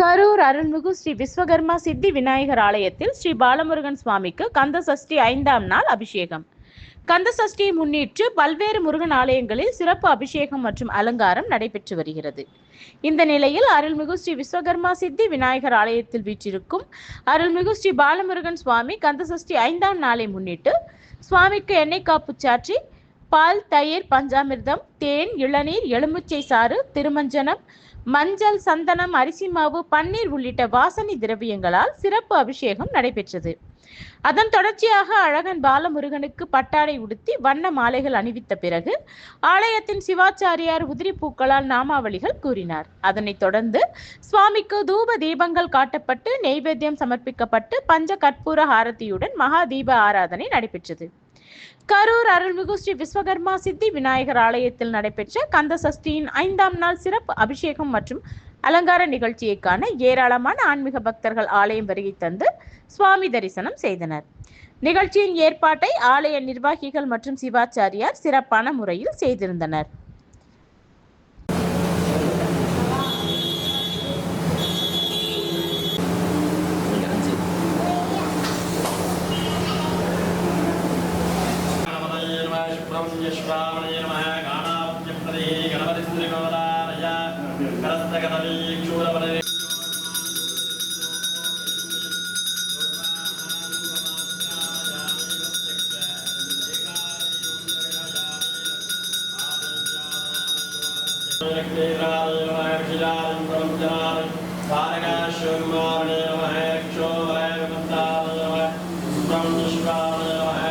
கரூர் அருள்மிகு ஸ்ரீ விஸ்வகர்மா சித்தி விநாயகர் ஆலயத்தில் ஸ்ரீ பாலமுருகன் சுவாமிக்கு கந்த சஷ்டி ஐந்தாம் நாள் அபிஷேகம். கந்த சஷ்டியை முன்னிட்டு பல்வேறு முருகன் ஆலயங்களில் சிறப்பு அபிஷேகம் மற்றும் அலங்காரம் நடைபெற்று வருகிறது. இந்த நிலையில் அருள்மிகு ஸ்ரீ விஸ்வகர்மா சித்தி விநாயகர் ஆலயத்தில் வீற்றிருக்கும் அருள்மிகு ஸ்ரீ பாலமுருகன் சுவாமி கந்த சஷ்டி ஐந்தாம் நாளை முன்னிட்டு சுவாமிக்கு எண்ணெய் காப்பு சாற்றி பால் தயிர் பஞ்சாமிர்தம் தேன் இளநீர் எலுமிச்சை சாறு திருமஞ்சனம் மஞ்சள் சந்தனம் அரிசி மாவு பன்னீர் உள்ளிட்ட வாசனை திரவியங்களால் சிறப்பு அபிஷேகம் நடைபெற்றது. அதன் தொடர்ச்சியாக அழகன் பாலமுருகனுக்கு பட்டாடை உடுத்தி வண்ண மாலைகள் அணிவித்த பிறகு ஆலயத்தின் சிவாச்சாரியார் உதிரி பூக்களால் நாமாவளிகள் கூறினார். அதனைத் தொடர்ந்து சுவாமிக்கு தூப தீபங்கள் காட்டப்பட்டு நெய்வேத்தியம் சமர்ப்பிக்கப்பட்டு பஞ்ச கற்பூர ஹாரதியுடன் மகா தீப ஆராதனை நடைபெற்றது. கரூர் அருள்மிகு ஸ்ரீ விஸ்வகர்மா சித்தி விநாயகர் ஆலயத்தில் நடைபெற்ற கந்த சஷ்டியின் ஐந்தாம் நாள் சிறப்பு அபிஷேகம் மற்றும் அலங்கார நிகழ்ச்சியை காண ஏராளமான ஆன்மீக பக்தர்கள் ஆலயம் வருகை தந்து சுவாமி தரிசனம் செய்தனர். நிகழ்ச்சியின் ஏற்பாட்டை ஆலய நிர்வாகிகள் மற்றும் சிவாச்சாரியார் சிறப்பான முறையில் செய்திருந்தனர். पुण्यश्वामय नमः गाणाप्यप्रदे गणपतिस्त्रिकोदारय करस्तकदली क्षूरपदे Vargaśvarmane Mahekshore Vandana Subramishvarmane